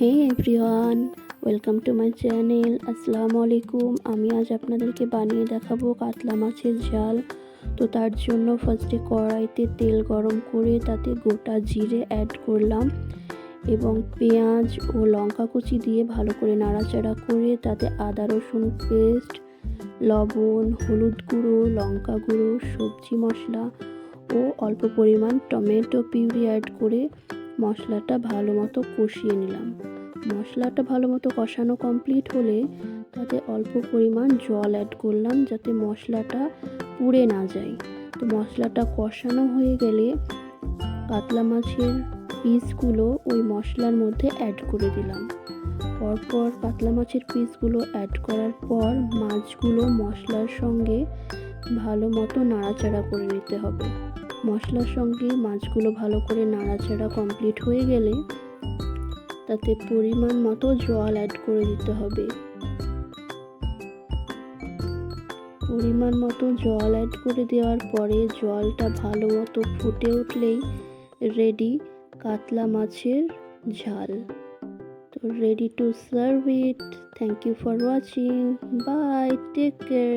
Hey everyone welcome to my channel আসসালামু আলাইকুম আমি আজ আপনাদেরকে বানিয়ে দেখাবো কাতলা মাছের ঝাল। তো তার জন্য ফার্স্টে কড়াইতে তেল গরম করে তাতে গোটা জিরে অ্যাড করলাম এবং পেঁয়াজ ও লঙ্কা কুচি দিয়ে ভালো করে নাড়াচাড়া করে তাতে আদা, রসুন পেস্ট লবণ, হলুদ গুঁড়ো, লঙ্কা গুঁড়ো, সবজি মশলা ও অল্প পরিমাণ টমেটো পিউরি অ্যাড করে মশলাটা ভালো মতো কষিয়ে নিলাম। মশলাটা ভালো মতো কষানো কমপ্লিট হলে তাতে অল্প পরিমাণ জল অ্যাড করলাম যাতে মশলাটা পুড়ে না যায়। তো মশলাটা কষানো হয়ে গেলে কাতলা মাছের পিসগুলো ওই মশলার মধ্যে অ্যাড করে দিলাম। পরপর কাতলা মাছের পিসগুলো অ্যাড করার পর মাছগুলো মশলার সঙ্গে ভালো মতো নাড়াচাড়া করে নিতে হবে। মশলার সঙ্গে মাছগুলো ভালো করে নাড়াচাড়া কমপ্লিট হয়ে গেলে তাতে পরিমাণ মতো জল অ্যাড করে দিতে হবে। পরিমাণ মতো জল অ্যাড করে দেওয়ার পরে জলটা ভালো মতো ফুটে উঠলেই রেডি কাতলা মাছের ঝাল। তো ready to serve it thank you for watching bye take care